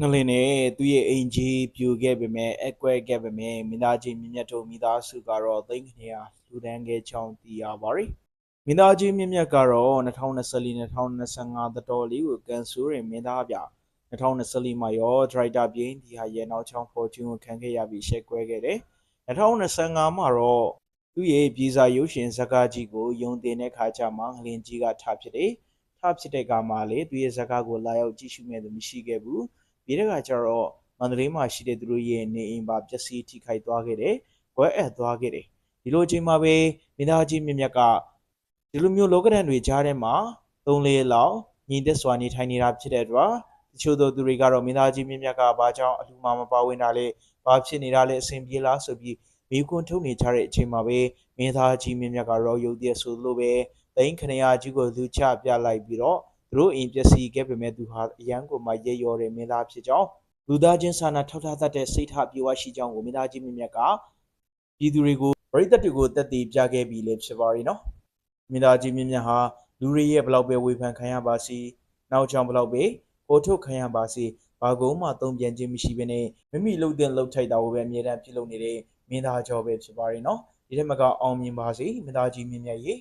ငလင်နဲ့သူ့ရဲ့အိမ်ကြီးပြိုခဲ့ပေမဲ့အကွဲခဲ့ပေမဲ့မင်းသားကြီးမြင့်မြတ်တို့မိသားစုကတော့သိန်းခဏလူဒန်းခဲ့ချောင်းတီးရပါတယ်မင်းသားကြီးမြင့်မြတ်ကတော့2024-2025တတော်လေးကိုကန်ဆူရင်မင်းသားပြ2024မှာရောဒရိုက်တာပြင်းဒီဟာရဲ့နောက်ချောင်း fortune ကိုခံခဲ့ရပြီးရှက်ကွဲခဲ့တယ်2025မှာတော့သူ့ရဲ့ပြည်စာရုပ်ရှင်ဇာတ်ကားကြီးကိုယုံတင်တဲ့ခါကျမှငလင်ကြီးကထားဖြစ်တယ်ထဖြစ်တဲ့ကမှာလေသူရဲ့ဇာတ်ကားကိုလာရောက်ကြည့်ရှုမဲ့သူမရှိခဲ့ဘူး ပြီးတဲ့အခါကျတော့မန္တလေးမှာရှိတဲ့သူတို့ရဲ့နေအိမ်ပါပျက်စီးထိခိုက်သွားခဲ့တယ်။ဝဲအပ်သွားခဲ့တယ်။ဒီလိုအချိန်မှာပဲမိသားကြီးမြင့်မြတ်ကဒီလိုမျိုးလောကဒဏ်တွေကြားထဲမှာသုံးလေးလောက်ညီသက်စွာနေထိုင်နေတာဖြစ်တဲ့အတွက်တချို့သောသူတွေကတော့မိသားကြီးမြင့်မြတ်ကဘာကြောင့်အလှူမမပါဝင်တာလဲဘာဖြစ်နေတာလဲအဆင်ပြေလားဆိုပြီးမိကွန်းထုတ်နေကြတဲ့အချိန်မှာပဲမိသားကြီးမြင့်မြတ်ကတော့ရုပ်တရက်ဆိုလိုပဲတိန်ခဏယာကြီးကိုလူချပြလိုက်ပြီးတော့ သူတို့အိမ်ပျက်စီးခဲ့ပေမဲ့သူဟာအရန်ကိုမှရဲရော်တဲ့မင်းသားဖြစ်ကြောင်းလူသားချင်းစာနာထောက်ထားတတ်တဲ့စိတ်ထားပြေဝရှိကြောင်းကိုမင်းသားကြီးမြင့်မြတ်ကပြည်သူတွေကိုပရိသတ်တွေကိုတက်တည်ပြခဲ့ပြီးလည်းဖြစ်ပါရီနော်မင်းသားကြီးမြင့်မြတ်ဟာလူတွေရဲ့ဘလောက်ပဲဝေဖန်ခံရပါစီနောက်ကြောင်ဘလောက်ပဲဟိုထုတ်ခံရပါစီဘာကုန်းမှတုံ့ပြန်ခြင်းမရှိဘဲနဲ့မိမိလှုပ်တဲ့လှုပ်ထိုက်တာကိုပဲအမြဲတမ်းပြုလုပ်နေတဲ့မင်းသားကျော်ပဲဖြစ်ပါရီနော်ဒီထက်မကအောင်မြင်ပါစေမင်းသားကြီးမြင့်မြတ်ရေ